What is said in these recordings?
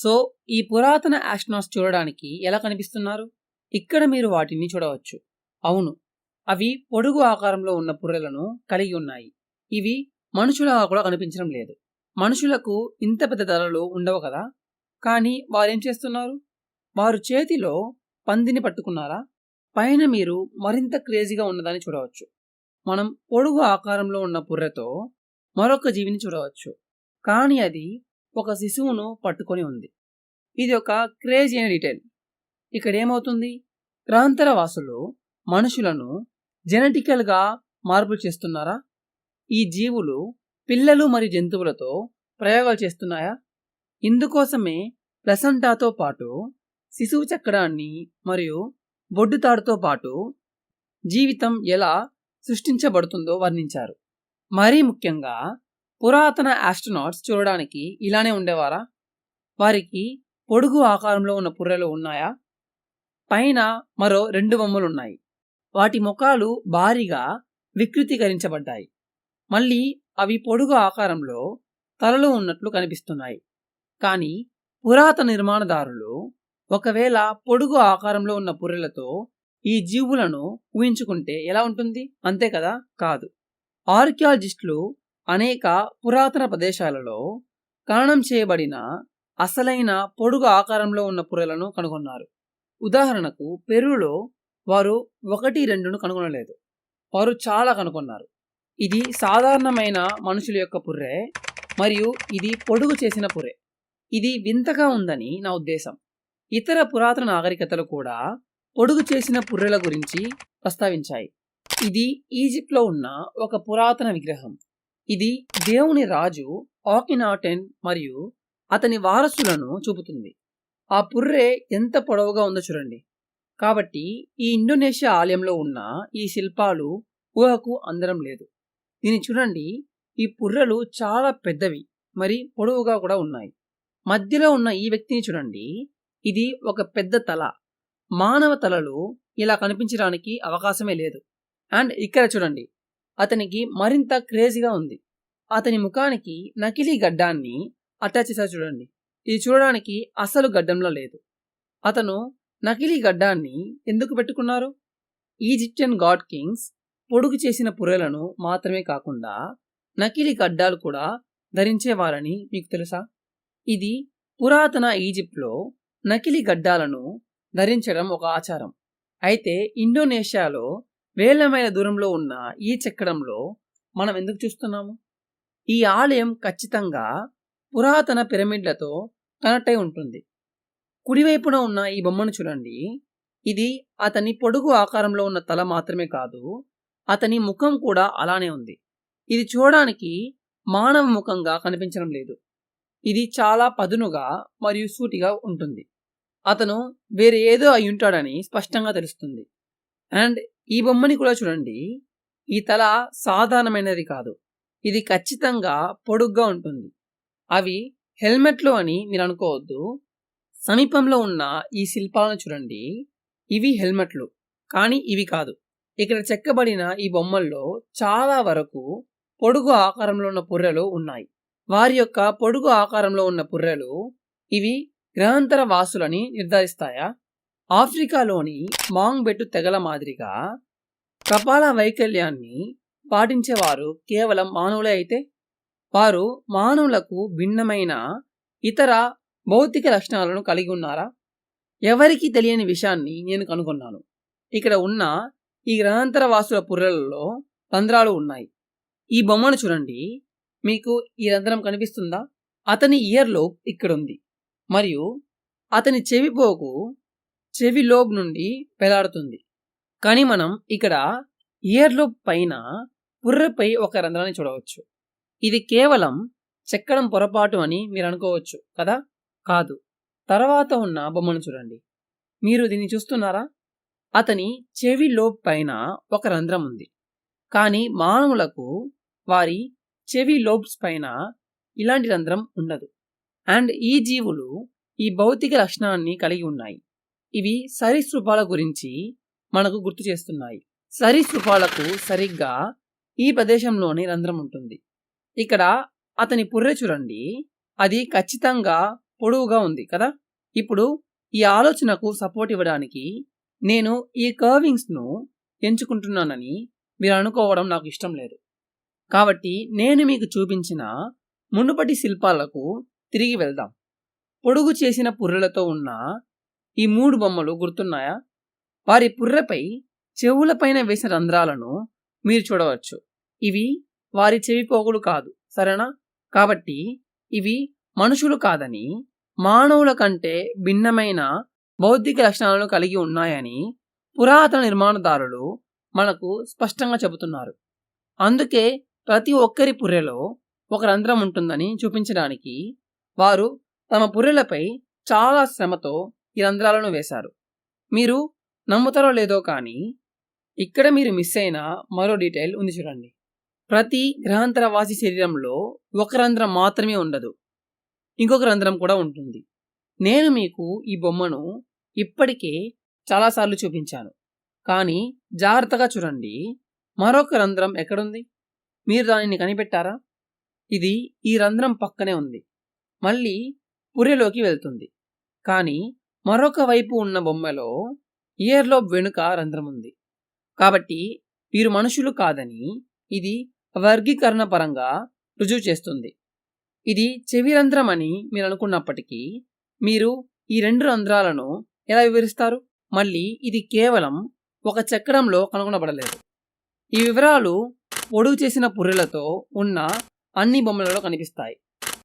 So ఈ పురాతన astronauts చూడడానికి ఎలా కనిపిస్తున్నారు? ఇక్కడ మీరు వాటిని చూడవచ్చు. అవును అవి పొడుగు ఆకారంలో ఉన్న పుర్రెలను కలిగి ఉన్నాయి. ఇవి మనుషులగా కూడా కనిపించడం లేదు. మనుషులకు ఇంత పెద్ద తలలు ఉండవు కదా? కానీ వారేం చేస్తున్నారు? వారు చేతిలో పందిని పట్టుకున్నారా? పైన మీరు మరింత క్రేజీగా ఉన్నదాన్ని చూడవచ్చు. మనం పొడుగు ఆకారంలో ఉన్న పుర్రెతో మరొక జీవిని చూడవచ్చు. కానీ అది ఒక శిశువును పట్టుకొని ఉంది. ఇది ఒక క్రేజీ అయిన డీటెయిల్. ఇక్కడ ఏమవుతుంది? గ్రహాంతర వాసులు మనుషులను జెనెటికల్గా మార్పులు చేస్తున్నారా? ఈ జీవులు పిల్లలు మరియు జంతువులతో ప్రయోగాలు చేస్తున్నాయా? ఇందుకోసమే ప్లసంటాతో పాటు శిశువు చక్రాన్ని మరియు బొడ్డుతాడుతో పాటు జీవితం ఎలా సృష్టించబడుతుందో వర్ణించారు. మరీ ముఖ్యంగా పురాతన ఆస్ట్రనాట్స్ చూడడానికి ఇలానే ఉండేవారా? వారికి పొడుగు ఆకారంలో ఉన్న పుర్రెలు ఉన్నాయా? పైన మరో రెండు బొమ్మలు ఉన్నాయి వాటి ముఖాలు భారీగా వికృతీకరించబడ్డాయి. మళ్ళీ అవి పొడుగు ఆకారంలో తలలు ఉన్నట్లు కనిపిస్తున్నాయి. కానీ పురాతన నిర్మాణదారులు ఒకవేళ పొడుగు ఆకారంలో ఉన్న పుర్రెలతో ఈ జీవులను ఊహించుకుంటే ఎలా ఉంటుంది? అంతే కదా? కాదు. ఆర్కియాలజిస్టులు అనేక పురాతన ప్రదేశాలలో ఖననం చేయబడిన అసలైన పొడుగు ఆకారంలో ఉన్న పుర్రెలను కనుగొన్నారు. ఉదాహరణకు పెరులో వారు ఒకటి రెండును కనుగొనలేదు. వారు చాలా కనుగొన్నారు. ఇది సాధారణమైన మనుషుల యొక్క పుర్రె మరియు ఇది పొడుగు చేసిన పుర్రె. ఇది వింతగా ఉందని నా ఉద్దేశం. ఇతర పురాతన నాగరికతలు కూడా పొడుగు చేసిన పుర్రెల గురించి ప్రస్తావించాయి. ఇది ఈజిప్ట్లో ఉన్న ఒక పురాతన విగ్రహం. ఇది దేవుని రాజు ఆకినాటెన్ మరియు అతని వారసులను చూపుతుంది. ఆ పుర్రె ఎంత పొడవుగా ఉందో చూడండి. కాబట్టి ఈ ఇండోనేషియా ఆలయంలో ఉన్న ఈ శిల్పాలు ఊహకు అందరం లేదు. దీన్ని చూడండి. ఈ పుర్రెలు చాలా పెద్దవి మరి పొడవుగా కూడా ఉన్నాయి. మధ్యలో ఉన్న ఈ వ్యక్తిని చూడండి. ఇది ఒక పెద్ద తల. మానవ తలలు ఇలా కనిపించడానికి అవకాశమే లేదు. అండ్ ఇక్కడ చూడండి. అతనికి మరింత క్రేజీగా ఉంది. అతని ముఖానికి నకిలీ గడ్డాన్ని అటాచ్ చేశారు చూడండి. ఇది చూడడానికి అసలు గడ్డంలో లేదు. అతను నకిలీ గడ్డాన్ని ఎందుకు పెట్టుకున్నారు? ఈజిప్షియన్ గాడ్ కింగ్స్ పొడుగు చేసిన పుర్రెలను మాత్రమే కాకుండా నకిలీ గడ్డాలు కూడా ధరించేవారని మీకు తెలుసా? ఇది పురాతన ఈజిప్ట్లో నకిలీ గడ్డాలను ధరించడం ఒక ఆచారం. అయితే ఇండోనేషియాలో వేల మైల దూరంలో ఉన్న ఈ చక్రంలో మనం ఎందుకు చూస్తున్నాము? ఈ ఆలయం ఖచ్చితంగా పురాతన పిరమిడ్లతో కనెక్ట్ అయి ఉంటుంది. కుడివైపున ఉన్న ఈ బొమ్మను చూడండి. ఇది అతని పొడుగు ఆకారంలో ఉన్న తల మాత్రమే కాదు అతని ముఖం కూడా అలానే ఉంది. ఇది చూడడానికి మానవ ముఖంగా కనిపించడం లేదు. ఇది చాలా పదునుగా మరియు సూటిగా ఉంటుంది. అతను వేరే ఏదో అయి ఉంటాడని స్పష్టంగా తెలుస్తుంది. అండ్ ఈ బొమ్మని కూడా చూడండి. ఈ తల సాధారణమైనది కాదు. ఇది ఖచ్చితంగా పొడుగ్గా ఉంటుంది. అవి హెల్మెట్లు అని మీరు అనుకోవద్దు. సమీపంలో ఉన్న ఈ శిల్పాలను చూడండి. ఇవి హెల్మెట్లు. కానీ ఇవి కాదు. ఇక్కడ చెక్కబడిన ఈ బొమ్మల్లో చాలా వరకు పొడుగు ఆకారంలో ఉన్న పుర్రెలు ఉన్నాయి. వారి యొక్క పొడుగు ఆకారంలో ఉన్న పుర్రెలు ఇవి గ్రహాంతర వాసులని నిర్ధారిస్తాయా? ఆఫ్రికాలోని మాంగ్బెట్టు తెగల మాదిరిగా కపాల వైకల్యాన్ని పాటించేవారు కేవలం మానవులే అయితే వారు మానవులకు భిన్నమైన ఇతర భౌతిక లక్షణాలను కలిగి ఉన్నారా? ఎవరికీ తెలియని విషయాన్ని నేను కనుగొన్నాను. ఇక్కడ ఉన్న ఈ గ్రహాంతర వాసుల పుర్రెలలో రంధ్రాలు ఉన్నాయి. ఈ బొమ్మను చూడండి. మీకు ఈ రంధ్రం కనిపిస్తుందా? అతని ఇయర్లో ఇక్కడుంది. మరియు అతని చెవిపోకు చెవి లోబ్ నుండి వేలాడుతుంది కానీ మనం ఇక్కడ ఇయర్ లోబ్ పైన పుర్రపై ఒక రంధ్రాన్ని చూడవచ్చు. ఇది కేవలం చెక్కడం పొరపాటు అని మీరు అనుకోవచ్చు కదా? కాదు. తర్వాత ఉన్న బొమ్మను చూడండి. మీరు దీన్ని చూస్తున్నారా? అతని చెవి లోబ్ పైన ఒక రంధ్రం ఉంది. కానీ మానవులకు వారి చెవి లోబ్స్ పైన ఇలాంటి రంధ్రం ఉండదు. అండ్ ఈ జీవులు ఈ భౌతిక లక్షణాన్ని కలిగి ఉన్నాయి. ఇవి సరీసృపాల గురించి మనకు గుర్తు చేస్తున్నాయి. సరీసృపాలకు సరిగ్గా ఈ ప్రదేశంలోని రంధ్రం ఉంటుంది. ఇక్కడ అతని పుర్రె చూడండి. అది ఖచ్చితంగా పొడవుగా ఉంది కదా? ఇప్పుడు ఈ ఆలోచనకు సపోర్ట్ ఇవ్వడానికి నేను ఈ కర్వింగ్స్ను ఎంచుకుంటున్నానని మీరు అనుకోవడం నాకు ఇష్టం లేదు. కాబట్టి నేను మీకు చూపించిన మునుపటి శిల్పాలకు తిరిగి వెళ్దాం. పొడుగు చేసిన పుర్రెలతో ఉన్న ఈ మూడు బొమ్మలు గుర్తున్నాయా? వారి పుర్రెపై చెవులపైన వేసిన రంధ్రాలను మీరు చూడవచ్చు. ఇవి వారి చెవి పోగులు కాదు సరేనా? కాబట్టి ఇవి మనుషులు కాదని మానవుల కంటే భిన్నమైన బౌద్ధిక లక్షణాలను కలిగి ఉన్నాయని పురాతన నిర్మాణదారులు మనకు స్పష్టంగా చెబుతున్నారు. అందుకే ప్రతి ఒక్కరి పుర్రెలో ఒక రంధ్రం ఉంటుందని చూపించడానికి వారు తమ పుర్రెలపై చాలా శ్రమతో ఈ రంధ్రాలను వేశారు. మీరు నమ్ముతారో లేదో కానీ ఇక్కడ మీరు మిస్ అయిన మరో డీటెయిల్ ఉంది చూడండి. ప్రతి గ్రహాంతరవాసి శరీరంలో ఒక రంధ్రం మాత్రమే ఉండదు. ఇంకొక రంధ్రం కూడా ఉంటుంది. నేను మీకు ఈ బొమ్మను ఇప్పటికే చాలాసార్లు చూపించాను. కానీ జాగ్రత్తగా చూడండి. మరొక రంధ్రం ఎక్కడుంది? మీరు దానిని కనిపెట్టారా? ఇది ఈ రంధ్రం పక్కనే ఉంది. మళ్ళీ పుర్రెలోకి వెళ్తుంది. కానీ మరొక వైపు ఉన్న బొమ్మలో ఇయర్లోబ్ వెనుక రంధ్రం ఉంది. కాబట్టి వీరు మనుషులు కాదని ఇది వర్గీకరణ పరంగా రుజువు చేస్తుంది. ఇది చెవి రంధ్రం అని మీరు అనుకున్నప్పటికీ మీరు ఈ రెండు రంధ్రాలను ఎలా వివరిస్తారు? మళ్ళీ ఇది కేవలం ఒక చక్రంలో కనుగొనబడలేదు. ఈ వివరాలు పొడుగు చేసిన పుర్రెలతో ఉన్న అన్ని బొమ్మలలో కనిపిస్తాయి.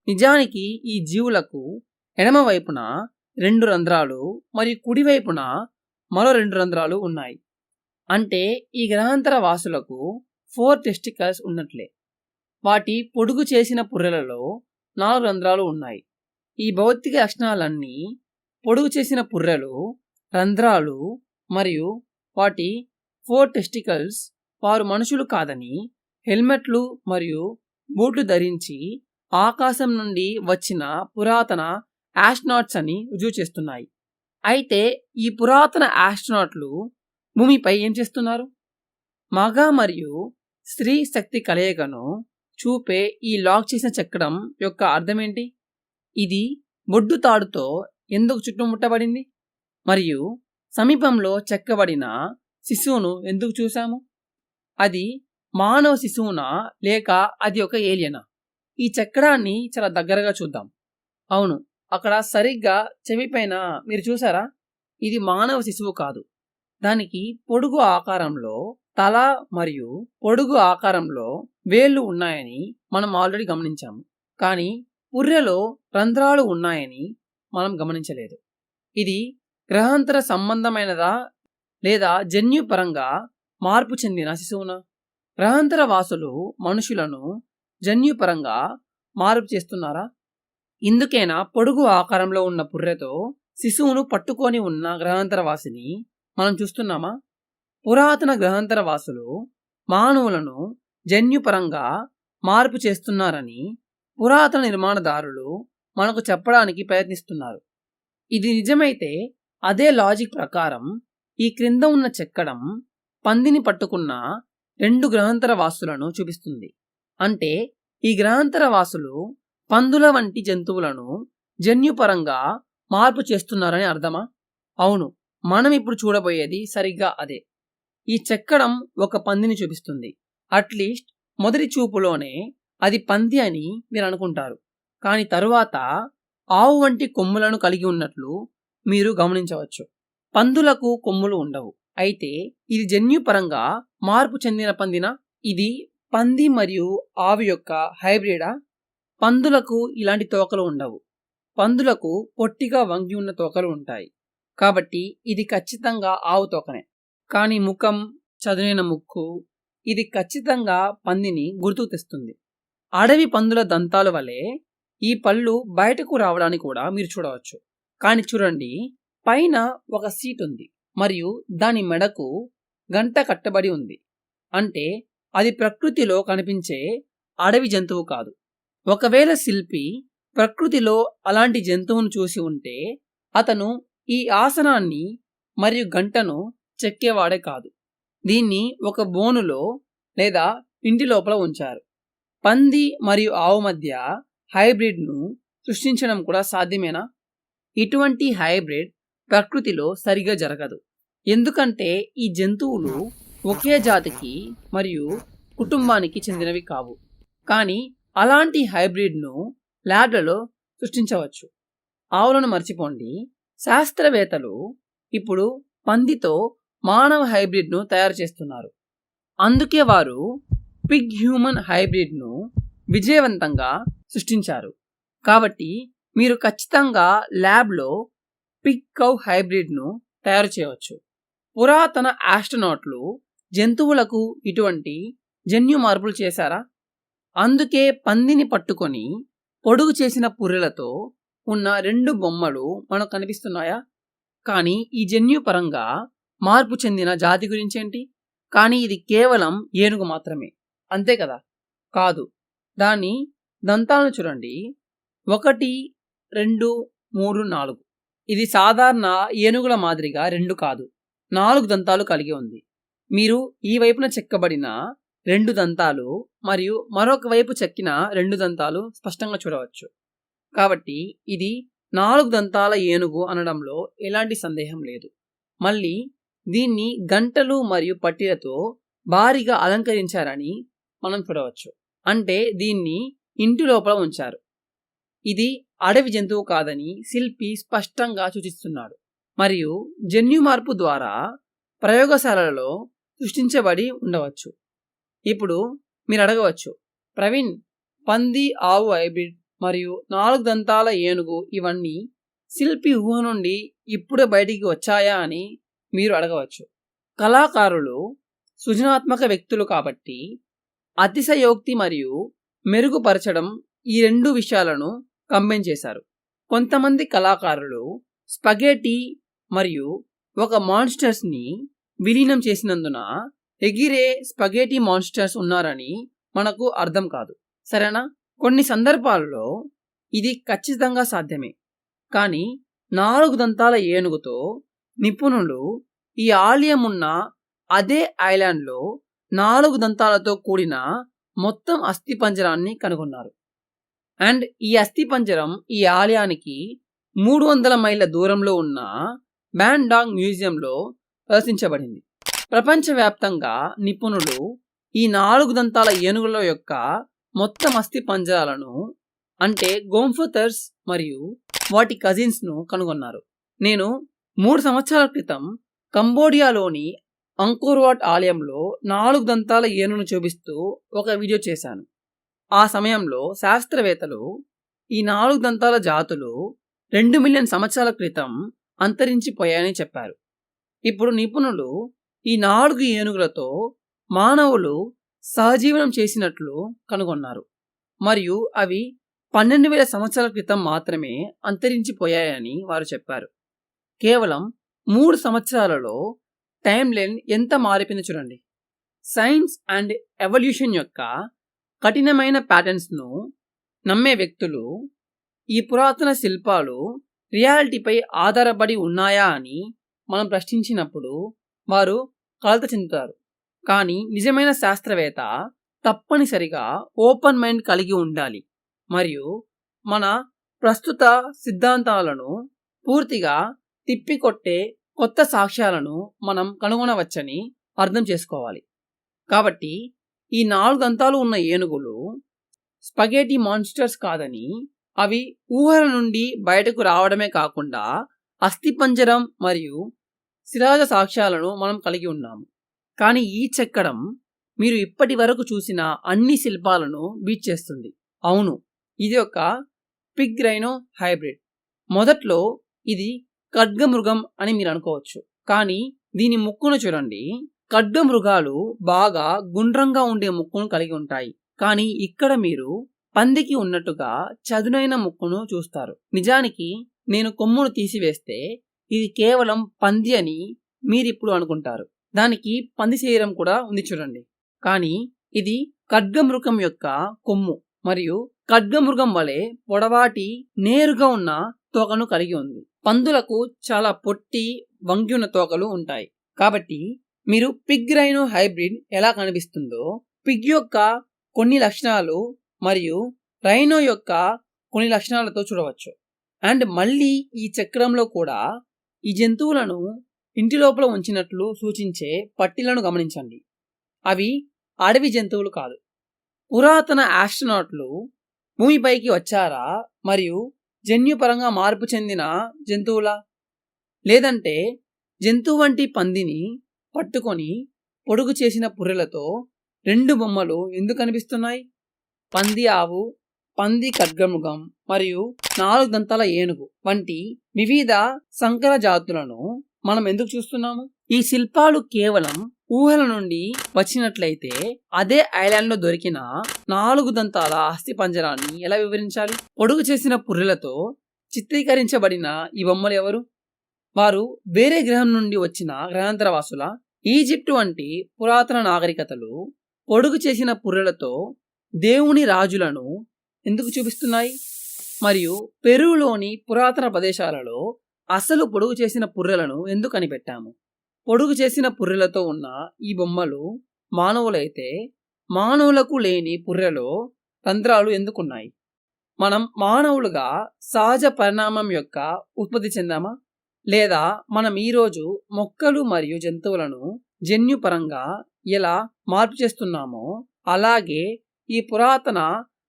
నిజానికి ఈ జీవులకు ఎడమ వైపున రెండు రంధ్రాలు మరియు కుడివైపున మరో రెండు రంధ్రాలు ఉన్నాయి. అంటే ఈ గ్రహాంతర వాసులకు ఫోర్ టెస్టికల్స్ ఉన్నట్లే. వాటి పొడుగు చేసిన పుర్రెలలో నాలుగు రంధ్రాలు ఉన్నాయి. ఈ భౌతిక లక్షణాలన్నీ పొడుగు చేసిన పుర్రెలు రంధ్రాలు మరియు వాటి ఫోర్ టెస్టికల్స్ వారు మనుషులు కాదని హెల్మెట్లు మరియు బూట్లు ధరించి ఆకాశం నుండి వచ్చిన పురాతన ఆస్ట్నాట్స్ అని రుజువు చేస్తున్నాయి. అయితే ఈ పురాతన ఆస్ట్నాట్లు భూమిపై ఏం చేస్తున్నారు? మగ మరియు స్త్రీ శక్తి కలయికను చూపే ఈ లాక్ చేసిన చక్రం యొక్క అర్థమేంటి ఇది బొడ్డు తాడుతో ఎందుకు చుట్టుముట్టబడింది మరియు సమీపంలో చెక్కబడిన శిశువును ఎందుకు చూశాము? అది మానవ శిశువునా లేక అది ఒక ఏలియనా? ఈ చక్రాన్ని చాలా దగ్గరగా చూద్దాం. అవును అక్కడ సరిగ్గా చెవిపైన మీరు చూసారా? ఇది మానవ శిశువు కాదు. దానికి పొడుగు ఆకారంలో తల మరియు పొడుగు ఆకారంలో వేళ్ళు ఉన్నాయని మనం ఆల్రెడీ గమనించాము. కానీ పుర్రెలో రంధ్రాలు ఉన్నాయని మనం గమనించలేదు. ఇది గ్రహాంతర సంబంధమైనదా లేదా జన్యుపరంగా మార్పు చెందిన శిశువునా? గ్రహాంతర వాసులు మనుషులను జన్యుపరంగా మార్పు చేస్తున్నారా? ఇందుకేనా పొడుగు ఆకారంలో ఉన్న పుర్రెతో శిశువును పట్టుకొని ఉన్న గ్రహాంతరవాసిని మనం చూస్తున్నామా? పురాతన గ్రహాంతర వాసులు మానవులను జన్యుపరంగా మార్పు చేస్తున్నారని పురాతన నిర్మాణదారులు మనకు చెప్పడానికి ప్రయత్నిస్తున్నారు. ఇది నిజమైతే అదే లాజిక్ ప్రకారం ఈ క్రింద ఉన్న చెక్కడం పందిని పట్టుకున్న రెండు గ్రహాంతర వాసులను చూపిస్తుంది. అంటే ఈ గ్రహాంతర వాసులు పందుల వంటి జంతువులను జన్యుపరంగా మార్పు చేస్తున్నారని అర్థమా? అవును మనం ఇప్పుడు చూడబోయేది సరిగ్గా అదే. ఈ చెక్కడం ఒక పందిని చూపిస్తుంది. అట్లీస్ట్ మొదటి చూపులోనే అది పంది అని మీరు అనుకుంటారు. కానీ తరువాత ఆవు వంటి కొమ్ములను కలిగి ఉన్నట్లు మీరు గమనించవచ్చు. పందులకు కొమ్ములు ఉండవు. అయితే ఇది జన్యుపరంగా మార్పు చెందిన పందిన? ఇది పంది మరియు ఆవు యొక్క హైబ్రిడా? పందులకు ఇలాంటి తోకలు ఉండవు. పందులకు పొట్టిగా వంగి ఉన్న తోకలు ఉంటాయి. కాబట్టి ఇది ఖచ్చితంగా ఆవు తోకనే. కానీ ముఖం చదునైన ముక్కు ఇది ఖచ్చితంగా పందిని గుర్తుకు తెస్తుంది. అడవి పందుల దంతాల వలె ఈ పళ్ళు బయటకు రావడానికి కూడా మీరు చూడవచ్చు. కానీ చూడండి పైన ఒక సీట్ ఉంది. మరియు దాని మెడకు గంట కట్టబడి ఉంది. అంటే అది ప్రకృతిలో కనిపించే అడవి జంతువు కాదు. ఒకవేళ శిల్పి ప్రకృతిలో అలాంటి జంతువును చూసి ఉంటే అతను ఈ ఆసనాన్ని మరియు గంటను చెక్కేవాడే కాదు. దీన్ని ఒక బోనులో లేదా ఇంటి లోపల ఉంచారు. పంది మరియు ఆవు మధ్య హైబ్రిడ్ను సృష్టించడం కూడా సాధ్యమేనా? ఇటువంటి హైబ్రిడ్ ప్రకృతిలో సరిగా జరగదు. ఎందుకంటే ఈ జంతువులు ఒకే జాతికి మరియు కుటుంబానికి చెందినవి కావు. కానీ అలాంటి హైబ్రిడ్ను ల్యాబ్లలో సృష్టించవచ్చు. ఆవులను మర్చిపోండి. శాస్త్రవేత్తలు ఇప్పుడు పందితో మానవ హైబ్రిడ్ను తయారు చేస్తున్నారు. అందుకే వారు పిగ్ హ్యూమన్ హైబ్రిడ్ను విజయవంతంగా సృష్టించారు. కాబట్టి మీరు ఖచ్చితంగా ల్యాబ్లో పిగ్ కౌ హైబ్రిడ్ను తయారు చేయవచ్చు. పురాతన ఆస్ట్రనాట్లు జంతువులకు ఇటువంటి జన్యు మార్పులు చేశారా? అందుకే పందిని పట్టుకొని పొడుగు చేసిన పుర్రెలతో ఉన్న రెండు బొమ్మలు మనకు కనిపిస్తున్నాయా? కానీ ఈ జన్యుపరంగా మార్పు చెందిన జాతి గురించేంటి? కానీ ఇది కేవలం ఏనుగు మాత్రమే. అంతే కదా? కాదు. దాని దంతాలను చూడండి. ఒకటి రెండు మూడు నాలుగు. ఇది సాధారణ ఏనుగుల మాదిరిగా రెండు కాదు. నాలుగు దంతాలు కలిగి ఉంది. మీరు ఈ వైపున చెక్కబడిన రెండు దంతాలు మరియు మరొక వైపు చెక్కిన రెండు దంతాలు స్పష్టంగా చూడవచ్చు. కాబట్టి ఇది నాలుగు దంతాల ఏనుగు అనడంలో ఎలాంటి సందేహం లేదు. మళ్ళీ దీన్ని గంటలు మరియు పట్టీలతో భారీగా అలంకరించారని మనం చూడవచ్చు. అంటే దీన్ని ఇంటి లోపల ఉంచారు. ఇది అడవి జంతువు కాదని శిల్పి స్పష్టంగా సూచిస్తున్నాడు. మరియు జన్యు మార్పు ద్వారా ప్రయోగశాలలలో సృష్టించబడి ఉండవచ్చు. ఇప్పుడు మీరు అడగవచ్చు ప్రవీణ్ పంది ఆవు హైబ్రిడ్ మరియు నాలుగు దంతాల ఏనుగు ఇవన్నీ శిల్పి ఊహ నుండి ఇప్పుడే బయటికి వచ్చాయా అని మీరు అడగవచ్చు. కళాకారులు సృజనాత్మక వ్యక్తులు కాబట్టి అతిశయోక్తి మరియు మెరుగుపరచడం ఈ రెండు విషయాలను కంబైన్ చేశారు. కొంతమంది కళాకారులు స్పగేటీ మరియు ఒక మాన్స్టర్స్ని విలీనం చేసినందున ఎగిరే స్పగేటీ మాన్స్టర్స్ ఉన్నారని మనకు అర్థం కాదు. సరేనా? కొన్ని సందర్భాల్లో ఇది ఖచ్చితంగా సాధ్యమే. కానీ నాలుగు దంతాల ఏనుగుతో నిపుణులు ఈ ఆలయం ఉన్న అదే ఐలాండ్లో నాలుగు దంతాలతో కూడిన మొత్తం అస్థిపంజరాన్ని కనుగొన్నారు. అండ్ ఈ అస్థిపంజరం ఈ ఆలయానికి మూడు వందల మైళ్ళ దూరంలో ఉన్న బ్యాండాంగ్ మ్యూజియంలో ప్రదర్శించబడింది. ప్రపంచవ్యాప్తంగా నిపుణులు ఈ నాలుగు దంతాల ఏనుగుల యొక్క మొత్తం అస్థి పంజరాలను అంటే గోంఫోథర్స్ మరియు వాటి కజిన్స్ను కనుగొన్నారు. నేను మూడు సంవత్సరాల క్రితం కంబోడియాలోని అంకోర్వాట్ ఆలయంలో నాలుగు దంతాల ఏనుగును చూపిస్తూ ఒక వీడియో చేశాను. ఆ సమయంలో శాస్త్రవేత్తలు ఈ నాలుగు దంతాల జాతులు రెండు మిలియన్ సంవత్సరాల క్రితం అంతరించిపోయాయని చెప్పారు. ఇప్పుడు నిపుణులు ఈ నాలుగు ఏనుగులతో మానవులు సహజీవనం చేసినట్లు కనుగొన్నారు. మరియు అవి పన్నెండు వేల సంవత్సరాల క్రితం మాత్రమే అంతరించిపోయాయని వారు చెప్పారు. కేవలం మూడు సంవత్సరాలలో టైం లైన్ ఎంత మారిపోయిందో చూడండి. సైన్స్ అండ్ ఎవల్యూషన్ యొక్క కఠినమైన ప్యాటర్న్స్ను నమ్మే వ్యక్తులు ఈ పురాతన శిల్పాలు రియాలిటీపై ఆధారపడి ఉన్నాయా అని మనం ప్రశ్నించినప్పుడు వారు కలత చెందుతారు. కానీ నిజమైన శాస్త్రవేత్త తప్పనిసరిగా ఓపెన్ మైండ్ కలిగి ఉండాలి. మరియు మన ప్రస్తుత సిద్ధాంతాలను పూర్తిగా తిప్పికొట్టే కొత్త సాక్ష్యాలను మనం కనుగొనవచ్చని అర్థం చేసుకోవాలి. కాబట్టి ఈ నాలుగు దంతాలు ఉన్న ఏనుగులు స్పగేటి మాన్స్టర్స్ కాదని అవి ఊహల నుండి బయటకు రావడమే కాకుండా అస్థిపంజరం మరియు శిలాజ సాక్ష్యాలను మనం కలిగి ఉన్నాము. కానీ ఈ చెక్కడం మీరు ఇప్పటి వరకు చూసిన అన్ని శిల్పాలను బీట్ చేస్తుంది. అవును ఇది ఒక పిగ్ రైనో హైబ్రిడ్. మొదట్లో ఇది ఖడ్గమృగం అని మీరు అనుకోవచ్చు. కానీ దీని ముక్కును చూడండి. ఖడ్గమృగాలు బాగా గుండ్రంగా ఉండే ముక్కును కలిగి ఉంటాయి. కానీ ఇక్కడ మీరు పందికి ఉన్నట్టుగా చదునైన ముక్కును చూస్తారు. నిజానికి నేను కొమ్మును తీసివేస్తే ఇది కేవలం పంది అని మీరిప్పుడు అనుకుంటారు. దానికి పంది శరీరం కూడా ఉంది చూడండి. కానీ ఇది ఖడ్గమృగం యొక్క కొమ్ము మరియు ఖడ్గమృగం వలె పొడవాటి నేరుగా ఉన్న తోకను కలిగి ఉంది. పందులకు చాలా పొట్టి వంగి ఉన్న తోకలు ఉంటాయి. కాబట్టి మీరు పిగ్ రైనో హైబ్రిడ్ ఎలా కనిపిస్తుందో పిగ్ యొక్క కొన్ని లక్షణాలు మరియు రైనో యొక్క కొన్ని లక్షణాలతో చూడవచ్చు. అండ్ మళ్ళీ ఈ చక్రంలో కూడా ఈ జంతువులను ఇంటి లోపల ఉంచినట్లు సూచించే పట్టీలను గమనించండి. అవి అడవి జంతువులు కాదు. పురాతన ఆస్ట్రనాట్లు భూమిపైకి వచ్చారా మరియు జన్యుపరంగా మార్పు చెందిన జంతువులా? లేదంటే జంతువు వంటి పందిని పట్టుకొని పొడుగు చేసిన పుర్రెలతో రెండు బొమ్మలు ఎందుకు కనిపిస్తున్నాయి? పంది ఆవు పంది ఖడ్గమృగం మరియు నాలుగు దంతాల ఏనుగు వంటి వివిధ సంకర జాతులను మనం ఎందుకు చూస్తున్నాము? ఈ శిల్పాలు కేవలం ఊహల నుండి వచ్చినట్లయితే అదే ఐలాండ్లో దొరికిన నాలుగు దంతాల అస్థి పంజరాన్ని ఎలా వివరించాలి? పొడుగు చేసిన పుర్రెలతో చిత్రీకరించబడిన ఈ బొమ్మలు ఎవరు? వారు వేరే గ్రహం నుండి వచ్చిన గ్రహాంతరవాసుల ఈజిప్ట్ వంటి పురాతన నాగరికతలు పొడుగు చేసిన పుర్రెలతో దేవుని రాజులను ఎందుకు చూపిస్తున్నాయి? మరియు పెరువులోని పురాతన ప్రదేశాలలో అసలు పొడుగు చేసిన పుర్రెలను ఎందుకు కనిపెట్టాము పొడుగు చేసిన పుర్రెలతో ఉన్న ఈ బొమ్మలు మానవులైతే మానవులకు లేని పుర్రెలో రంధ్రాలు ఎందుకున్నాయి? మనం మానవులుగా సహజ పరిణామం యొక్క ఉత్పత్తి చెందామా? లేదా మనం ఈరోజు మొక్కలు మరియు జంతువులను జన్యుపరంగా ఎలా మార్పు చేస్తున్నామో అలాగే ఈ పురాతన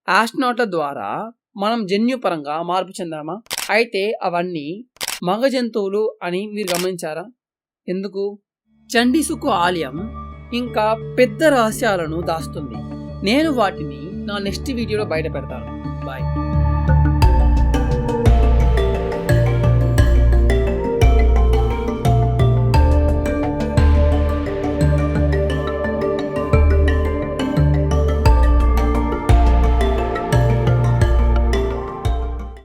ఆస్ట్నాట్ల ద్వారా మనం జన్యుపరంగా మార్పు చెందామా? అయితే అవన్నీ మగ జంతువులు అని మీరు గమనించారా? ఎందుకు? చండీసుకు ఆలయం ఇంకా పెద్ద రహస్యాలను దాస్తుంది. నేను వాటిని నా నెక్స్ట్ వీడియోలో బయట పెడతాను.